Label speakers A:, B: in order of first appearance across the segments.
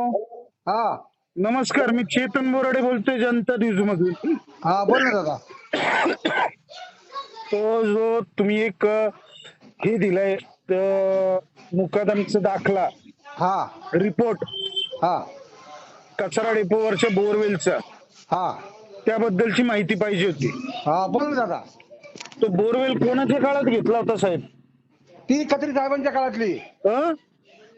A: हा.
B: नमस्कार मी चेतन बोराडे बोलतोय जनता न्यूज मधून.
A: हा बोल ना दादा.
B: तो जो तुम्ही एक हे दिलाय मुकादमचा दाखला.
A: हा.
B: रिपोर्ट.
A: हा.
B: कचरा डेपोवरच्या बोरवेलचा.
A: हा.
B: त्याबद्दलची माहिती पाहिजे होती.
A: हा बोल ना दादा.
B: तो बोरवेल कोणाच्या काळात घेतला होता साहेब?
A: ती खत्री साहेबांच्या काळातली.
B: अ?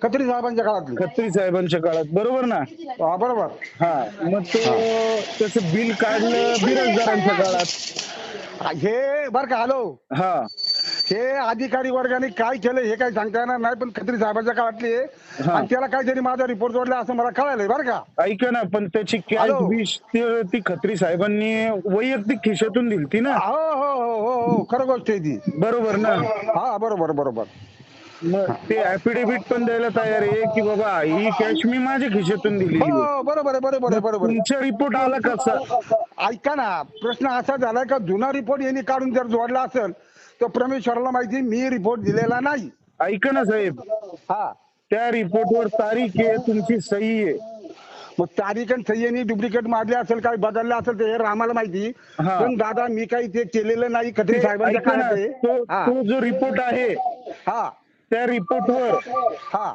A: खत्री साहेबांच्या काळातली.
B: खत्री साहेबांच्या काळात. बरोबर ना?
A: हा बरोबर.
B: हा मग तो त्याचं बिल काढलं बिराजदारांच्या काळात.
A: हे बर का हॅलो.
B: हा.
A: हे अधिकारी वर्गाने काय केलं हे काही सांगता येणार नाही पण खत्री साहेबांच्या काळातली आहे.
B: हा.
A: आणि त्याला काहीतरी माझा रिपोर्ट जोडला असं मला कळालंय बरं का?
B: ऐका ना पण त्याची कॅश
A: हॅलो.
B: बिश ती ती खत्री साहेबांनी वैयक्तिक खिशातून दिलती ना?
A: हो हो हो हो हो खरं गोष्ट आहे ती.
B: बरोबर ना?
A: हा बरोबर बरोबर.
B: मग ते ऍफिडेव्हिट पण द्यायला तयार आहे की बाबा ही कॅश मी माझ्या खिशातून दिली
A: हो बरोबर आहे बरोबर आहे बरोबर आहे.
B: तुमचा रिपोर्ट आला कसा
A: ऐका ना प्रश्न असा झालाय का जुना रिपोर्ट यांनी काढून जर जोडला असेल तर परमेश्वराला माहिती मी रिपोर्ट दिलेला नाही.
B: ऐका ना साहेब.
A: हा.
B: त्या रिपोर्टवर तारीख आहे तुमची सही आहे.
A: मग तारीख आणि सह्यानी डुप्लिकेट मारले असेल काही बदललं असेल तर हे रामाला माहिती
B: हा.
A: पण दादा मी काही ते केलेलं नाही खत्री
B: ते
A: साहेबांच्या
B: ऐका ना,
A: काळात आहे.
B: तो
A: हा.
B: तो जो रिपोर्ट आहे
A: हा.
B: त्या रिपोर्टवर
A: हा.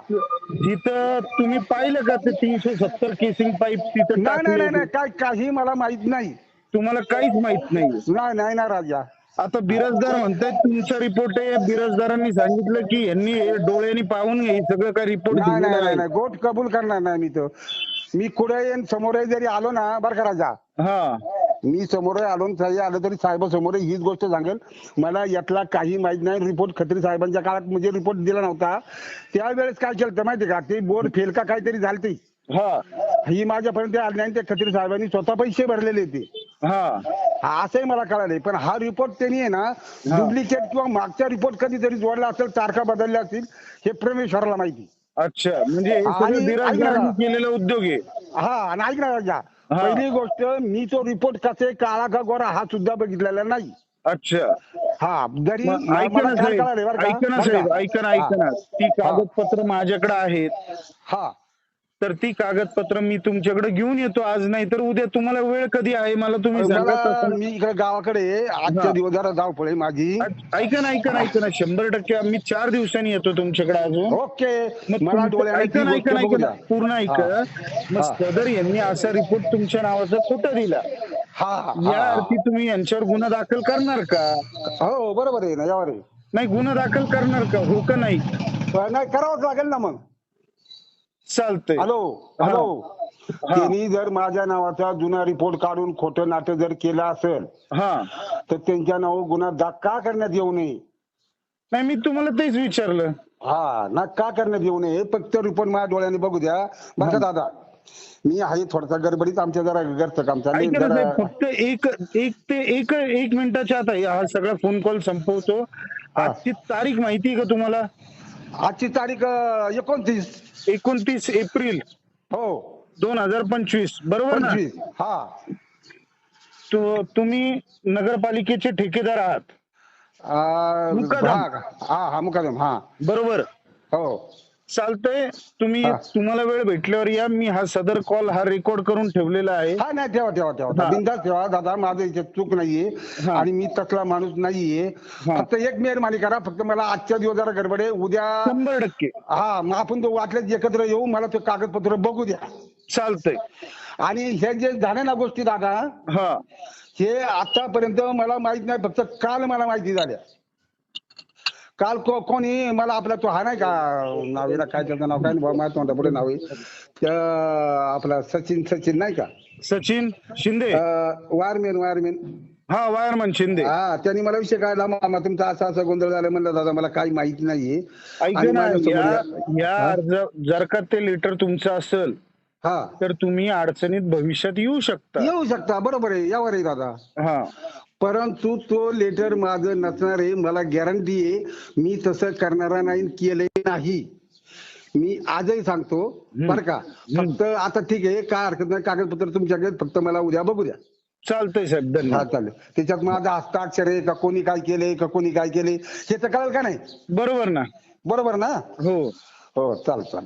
B: जिथं तुम्ही पाहिलं का ते तीनशे सत्तर केसिंग पाईप तिथं
A: नाही नाही नाही नाही काय काही मला माहीत नाही.
B: तुम्हाला काहीच माहीत नाही.
A: नाही नाही ना राजा.
B: आता बिराजदार म्हणतायत तुमचा रिपोर्ट आहे. बिराजदारांनी सांगितलं की यांनी हे डोळ्यांनी पाहून घे सगळं काय रिपोर्ट
A: नाही नाही नाही नाही. गोट कबूल करणार नाही मी तो मी कुठे येईन समोर जरी आलो ना बरं का राजा.
B: हा.
A: मी समोर आलो साई आलो तरी साहेब समोर हीच गोष्ट सांगेल. मला यातला काही माहीत नाही. रिपोर्ट खत्री साहेबांच्या काळात म्हणजे रिपोर्ट दिला नव्हता. त्यावेळेस काय केलं होतं माहिती का? ते बोर्ड फेल का काहीतरी झालती
B: हा.
A: ही माझ्यापर्यंत आली नाही ते खत्री साहेबांनी स्वतः पैसे भरलेले ते
B: हा.
A: असंही मला कळालंय पण हा रिपोर्ट त्यांनी आहे ना डुप्लिकेट किंवा मागचा रिपोर्ट कधीतरी जोडला असेल तारखा बदलल्या असतील हे परमेश्वराला माहिती.
B: अच्छा. म्हणजे हे केलेला उद्योग आहे.
A: हा आणि ऐक ना राजा. पहिली गोष्ट मी तो रिपोर्ट कसे काळा का गोरा हा सुद्धा बघितलेला नाही.
B: अच्छा.
A: हा जरी
B: मग ऐका
A: मला
B: ना
A: काय
B: साहेब
A: कळालंय बरं का?
B: ऐका ना
A: बरं
B: साहेब
A: का?
B: ऐका ना ऐका ना. ती कागदपत्र माझ्याकडे आहेत.
A: हा.
B: तर ती कागदपत्र मी तुमच्याकडे घेऊन येतो आज नाही तर उद्या तुम्हाला वेळ कधी आहे? मला तुम्ही सांगा
A: मला
B: तसं.
A: मी इकडे गावाकडे आहे. आजच्या
B: हा.
A: दिवस जरा धावपळ आहे माझी
B: ऐका ना ऐका ना ऐका ना. शंभर टक्के मी चार दिवसांनी येतो तुमच्याकडे अजून.
A: ओके. मला
B: तुमचं-
A: डोळ्याने
B: ऐका
A: ती
B: ना
A: गोष्ट
B: ऐका ना
A: बघू
B: ऐका
A: द्या.
B: पूर्ण ऐका. मग
A: हा.
B: सदर यांनी असा रिपोर्ट तुमच्या नावाचा खोटा दिला.
A: हा हा,
B: या
A: हा.
B: अर्थी तुम्ही यांच्यावर गुन्हा दाखल करणार का?
A: हो बरोबर आहे ना यावर आहे.
B: नाही गुन्हा दाखल करणार का? हो का नाही?
A: पण नाही करावंच लागेल ना मग.
B: चालतंय.
A: Hello hello.
B: हा.
A: त्यांनी जर माझ्या नावाचा जुना रिपोर्ट काढून खोटं नाटक जर केलं असेल
B: हा.
A: तर त्यांच्या नाव गुन्हा दा का करण्यात येऊ नये?
B: नाही मी तुम्हाला तेच विचारलं.
A: हा ना का करण्यात येऊ नये? फक्त रिपोर्ट माझ्या डोळ्याने बघू द्या. बघा दादा मी आहे थोडासा गडबडीत आमच्या जरा घरचं काम चाललंय.
B: ऐका ना
A: जरा
B: साहेब फक्त एक एक ते एक एक मिनिटाच्या आत. हा सगळा फोन कॉल संपवतो. आजची तारीख माहिती आहे का तुम्हाला?
A: आजची तारीख एकोणतीस.
B: एकोणतीस एप्रिल.
A: हो.
B: दोन हजार पंचवीस. बरोबर ना?
A: पंचवीस. हा.
B: तु- तुम्ही नगरपालिकेचे ठेकेदार आहात.
A: अं,
B: मुकादम.
A: हा हा मुकादम हा.
B: बरोबर.
A: हो.
B: चालतंय. तुम्ही
A: हा.
B: तुम्हाला वेळ भेटल्यावर या. मी हा सदर कॉल हा रेकॉर्ड करून ठेवलेला आहे.
A: हा नाही ठेवा ठेवा ठेवा.
B: हा.
A: बिंदास ठेवा. दादा माझं इथे चूक नाहीये.
B: हा.
A: आणि मी तसला माणूस नाहीये.
B: हा.
A: फक्त एक मेहरबानी करा. फक्त मला आजच्या दिवस जरा गडबड आहे. उद्या
B: शंभर टक्के.
A: हा मग आपण तो वाटल्याच एकत्र येऊ. मला ते कागदपत्र बघू द्या.
B: चालतंय.
A: आणि हे जे झाले ना गोष्टी दादा
B: हा.
A: हे आतापर्यंत मला माहीत नाही. फक्त काल मला माहिती झाल्या. काल को- कोणी मला आपला तो हा नाही का नाव आहे ना, काय त्याचं नाव काय नाही माझ्या तोंडापुढे नाव आहे त्या आपला सचिन सचिन नाही का?
B: सचिन शिंदे.
A: अं, वारमेन वारमेन.
B: हा वायरमन शिंदे.
A: हा त्यांनी मला विषय काढला मामा तुमचा असा असा गोंधळ झाला म्हणलं दादा मला काही माहिती नाहीये.
B: ऐका
A: आणि
B: ना
A: माझ्यासमोर
B: या
A: या-
B: या अर्ज जर का ते लेटर तुमचं असेल
A: हा.
B: तर तुम्ही अडचणीत भविष्यात येऊ शकता.
A: येऊ शकता बरोबर आहे यावर आहे दादा.
B: हा.
A: परंतु तो लेटर माझं नसणार आहे मला गॅरंटी आहे मी तसं करणारा नाही केले नाही. मी आजही सांगतो बरं का? फक्त आता ठीक आहे काय हरकत नाही कागदपत्र तुमच्याकडे फक्त मला उद्या बघू द्या.
B: चालतंय साहेब
A: हा
B: धन्यवाद
A: चालेल. त्याच्यात माझा हस्ताक्षर आहे का कोणी काय केलंय का कोणी काय केलंय हे तर कळेल का नाही?
B: बरोबर ना.
A: बरोबर ना?
B: हो.
A: हो चाल चाल